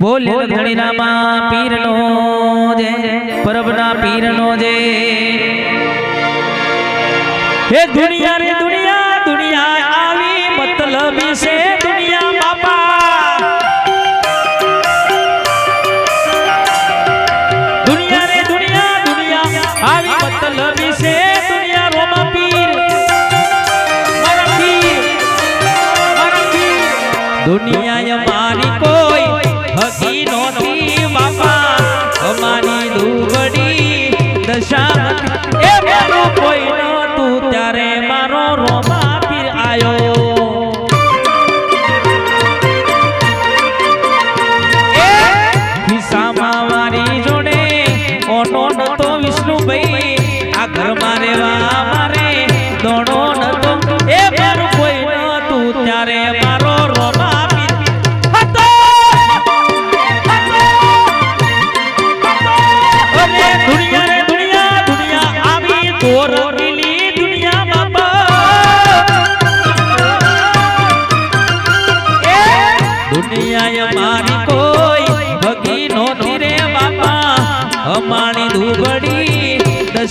બોલ ધણીનામાં પીરનો જે પરબના પીરનો જે. હે દુનિયા રે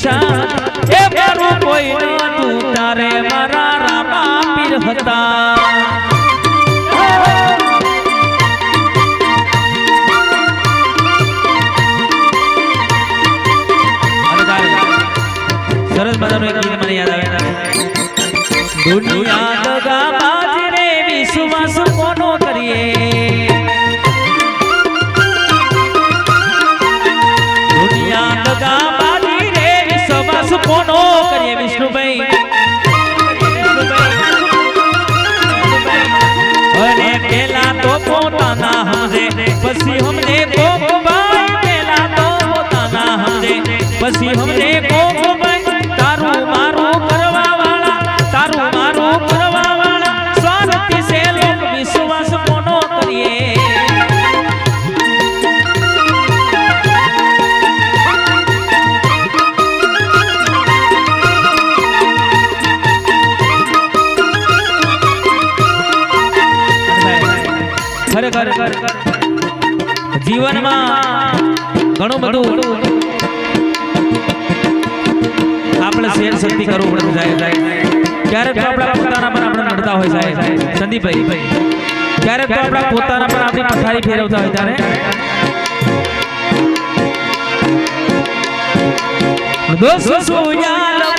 નિશાન એ મારું કોઈ નતું તારે મારા રામા પીર હતા. સરસ મજાનું એક ગીત મને યાદ આવે દુનિયા પછી હમને કોક બન તારું મારું કરવા વાળા તારું મારું કરવા વાળા સ્વાર્થી સે લોક, વિશ્વાસ કોનો કરીએ? ખરેખર. જીવનમાં ઘણું બધું શક્તિ કરવું પડે સાહેબ સાહેબ. ક્યારેક તો આપણા પોતાના પર આપણે નડતા હોય સાહેબ. સંદીપભાઈ, ક્યારેક તો આપણા પોતાના પણ આપણી પથારી ફેરવતા હોય ત્યારે. દોસ્તો સુયા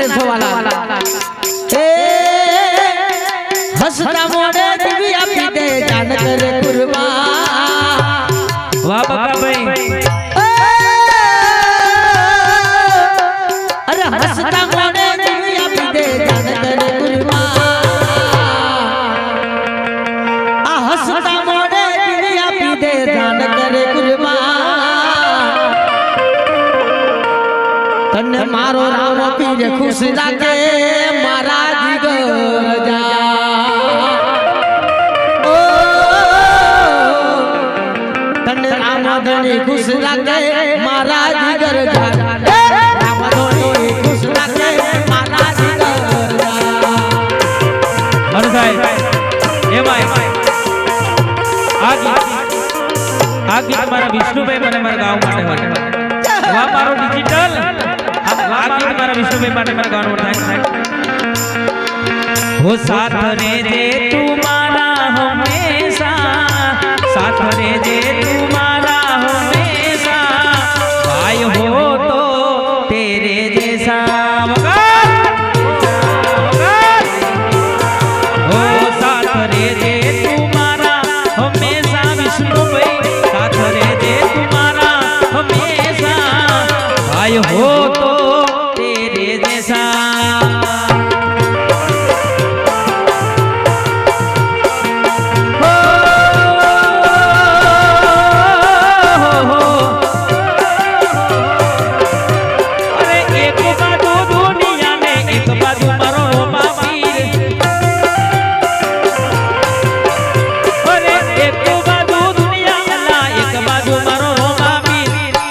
你拍完了。મારો રામ પીર ખુશ રાખે મારા જીગર જા. ઓ તને રામ ધણી ખુશ રાખે મારા જીગર મારા વિષ્ણુભાઈ મને મારા ગામ માટે વાહ ડિજિટલ વિષ્ણુભાઈ માટે મારા ગાવાનું થાય હો સાથ રે તું મારા હંમેશા. સાથ રે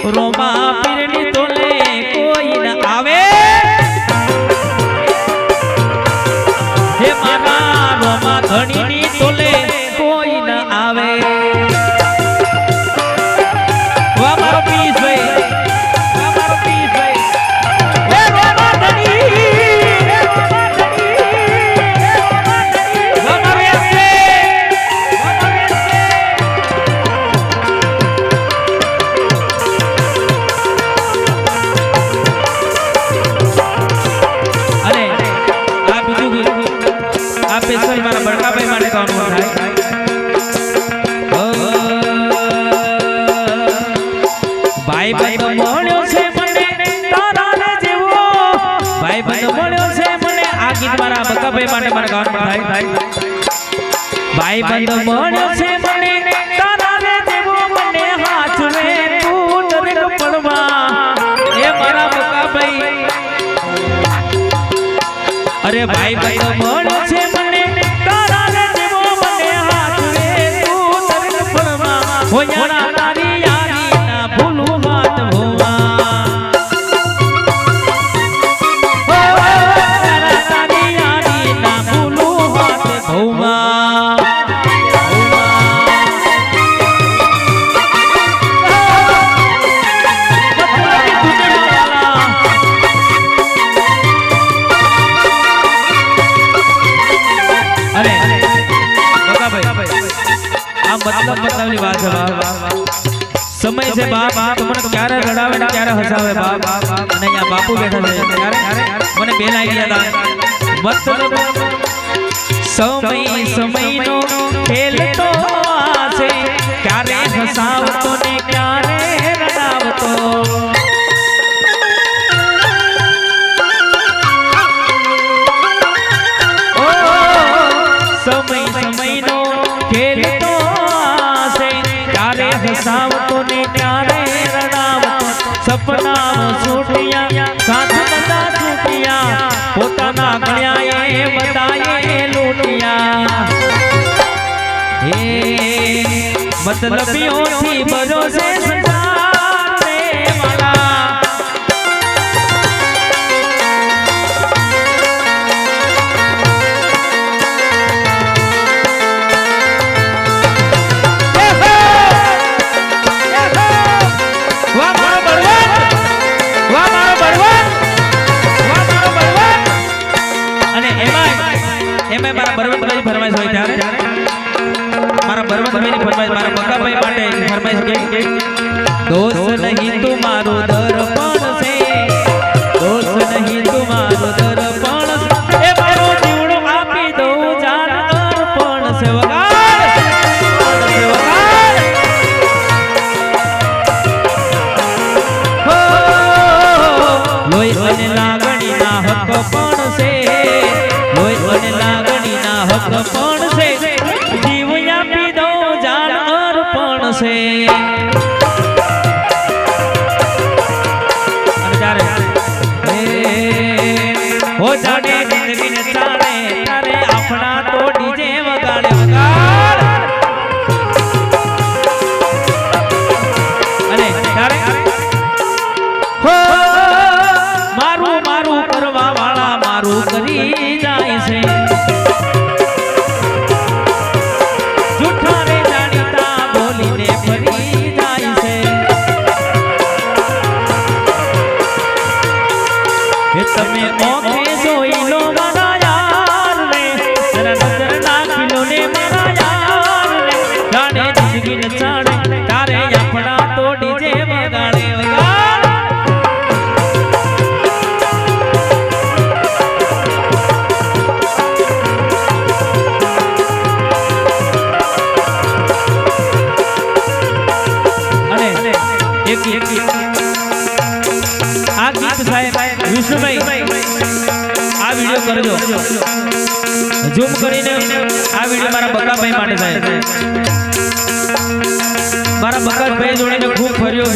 પીર બકાભાઈ માટે મારે ગાવાનું થાય ભાઈ બંધ મન છે મને તારા દેવો મને હાથ રે. તું પડવા એ મારા બકાભાઈ અરે ભાઈ ભાઈ આ મતલબ મતલબની વાત છે બાપ સમય છે બાપ તમને ક્યારે રડાવે ક્યારે હસાવે બાપ અને અહીંયા બાપુ બેઠા છે મને બે આવી ગયા મતલબ સમય સમયનો ખેલ તો આ છે ક્યારે હસાવતો ને ક્યારે રડાવતો ઓ સમય સમયનો ખેલ તો આશે ક્યારે હસાવતો ને ક્યારે રડાવતો સપનાઓ વાહ મારો બળવાન. અને એમાંય એમાંય મારા બળવંતભાઈ ફરમાઈશ હોય ત્યારે. મારા બળવંતભાઈની ફરમાઈશ મારા ફરમાઈશ કે દોસ્ત નહીં તું મારો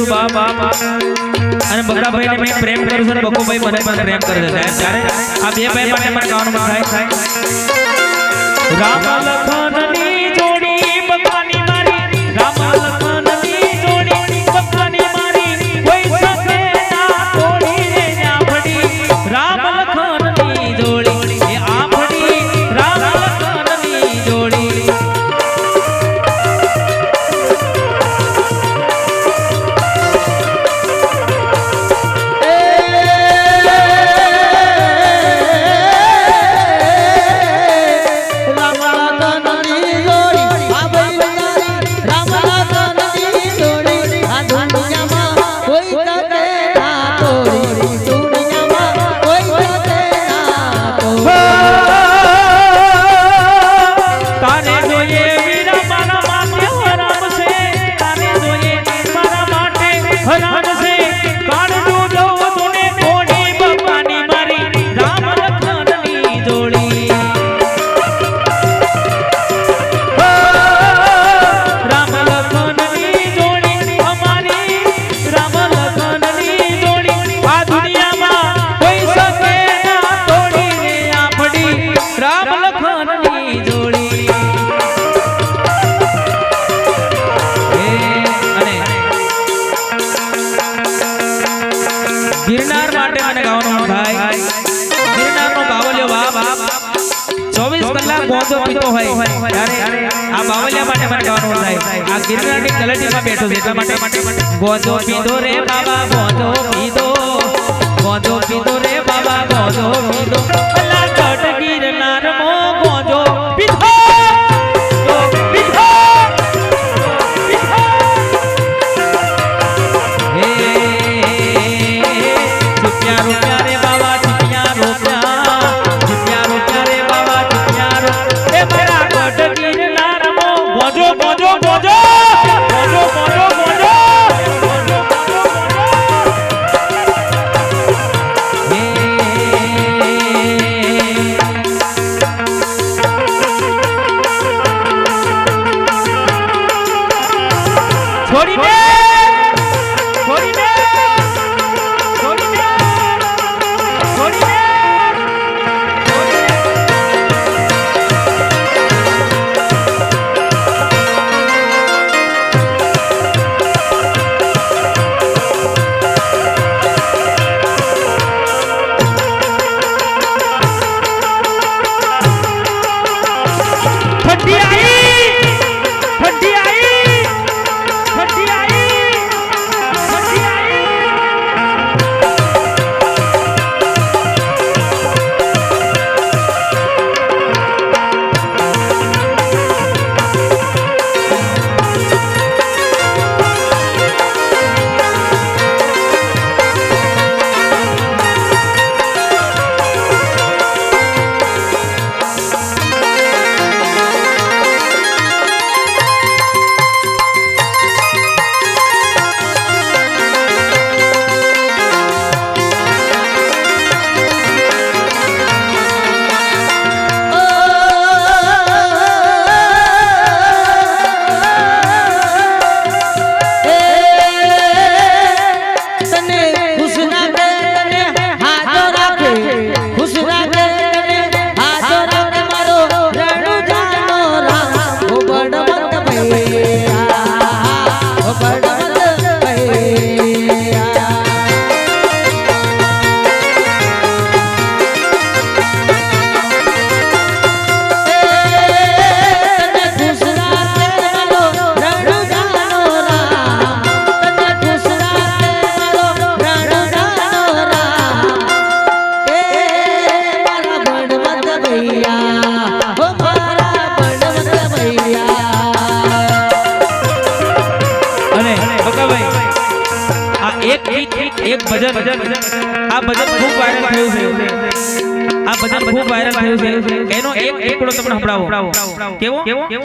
છું, બા અને બકરાભાઈને મેં પ્રેમ કરું છું અને બકુભાઈ મને પણ પ્રેમ કરે છે ત્યારે આ બે ભાઈ માટે મને ગાવાનું થાય રામ લખન કલાક મોજો પીતો હોય. ત્યારે આ બાવલિયા માટે મને ગાવાનું થાય. આ ગિરનારની તલટીમાં બેઠો છે એટલા માટે. મોજો પીધો રે બાબા મોજો પીધો મોજો પીધો રે બાબા મોજો પીધો એક ભજન. આ ભજન ખૂબ વાયરલ થયું છે. આ ભજન ખૂબ વાયરલ થયું છે. એનો એક એકડો તમને સંભળાવો. કેવો? કેવો?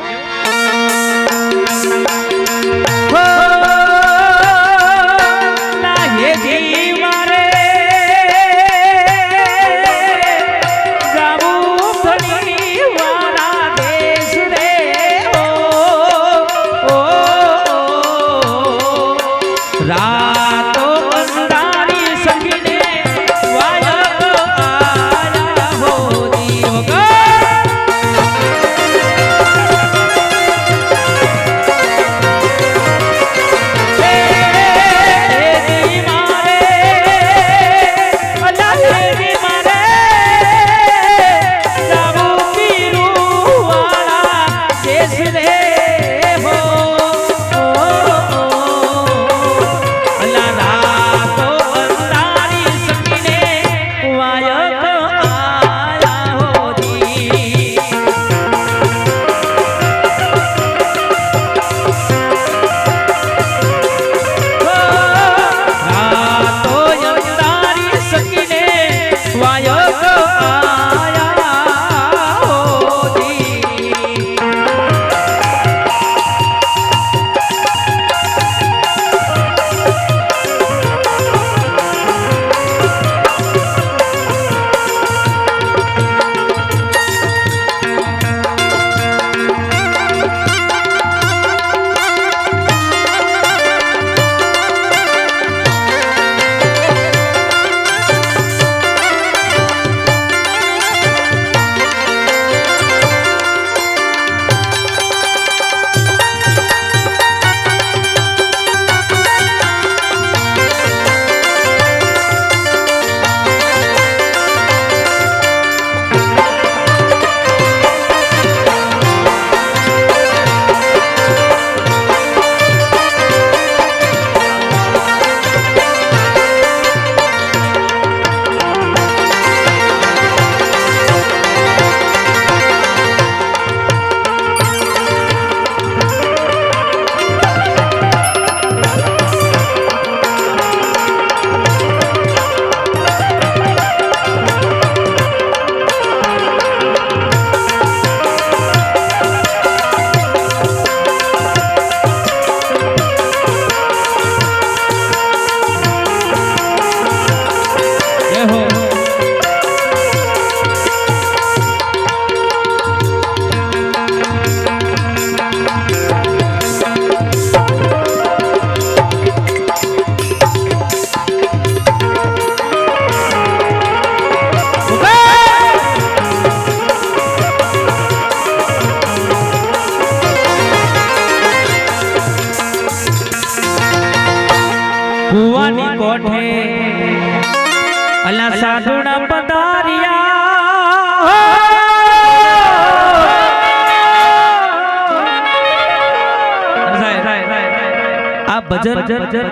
ભજન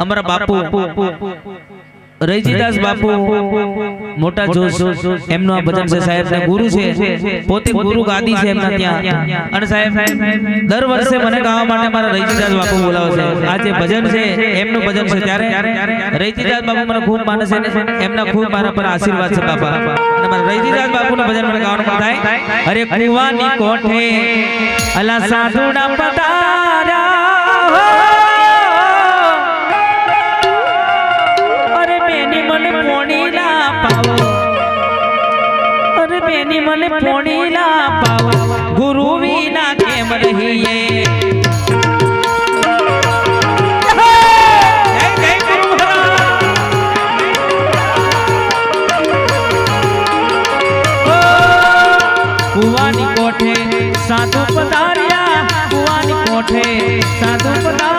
અમારા બાપુ. રૈજીદાસ બાપુ મોટા જોશ. એમનો આ ભજન છે સાહેબ. ને ગુરુ છે. પોતે ગુરુ ગાદી છે એમના ત્યાં. અને સાહેબ દર વર્ષે મને ગાવા માટે મારા રૈજીદાસ બાપુ બોલાવે છે. આ જે ભજન છે એમનું ભજન છે. ત્યારે રૈજીદાસ બાપુ મને ખૂબ માને છે એમના ખૂબ મારા પર આશીર્વાદ છે બાપા. અને મારા રૈજીદાસ બાપુનું ભજન મને ગાવાનું મન થાય. અરે કુવાની કોઠે અલા સાધુના પધાર્યા મને પોણીલા પાવ. ગુરુ વિના કેમ રહીએ. કુવાની કોઠે સાધુ પધાર્યા. કુવાની કોઠે સાધુ પધાર્યા.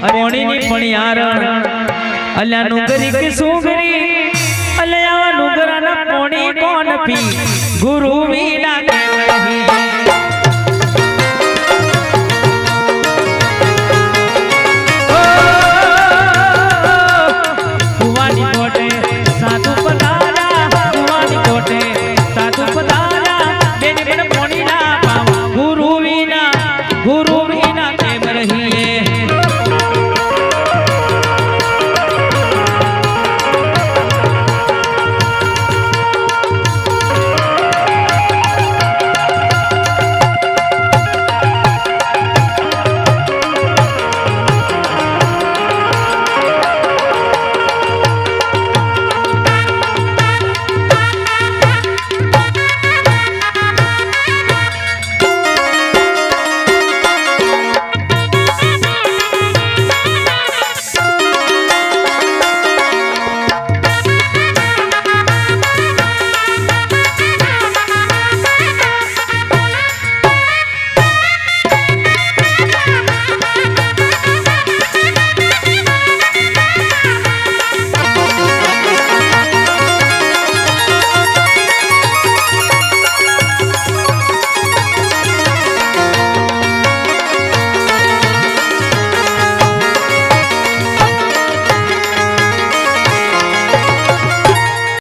અરે પોણીની પણિયાર અલ્યા ડુંગરી કે સુગરી? અલ્યા આવા ડુંગરાના પોણી કોણ પી?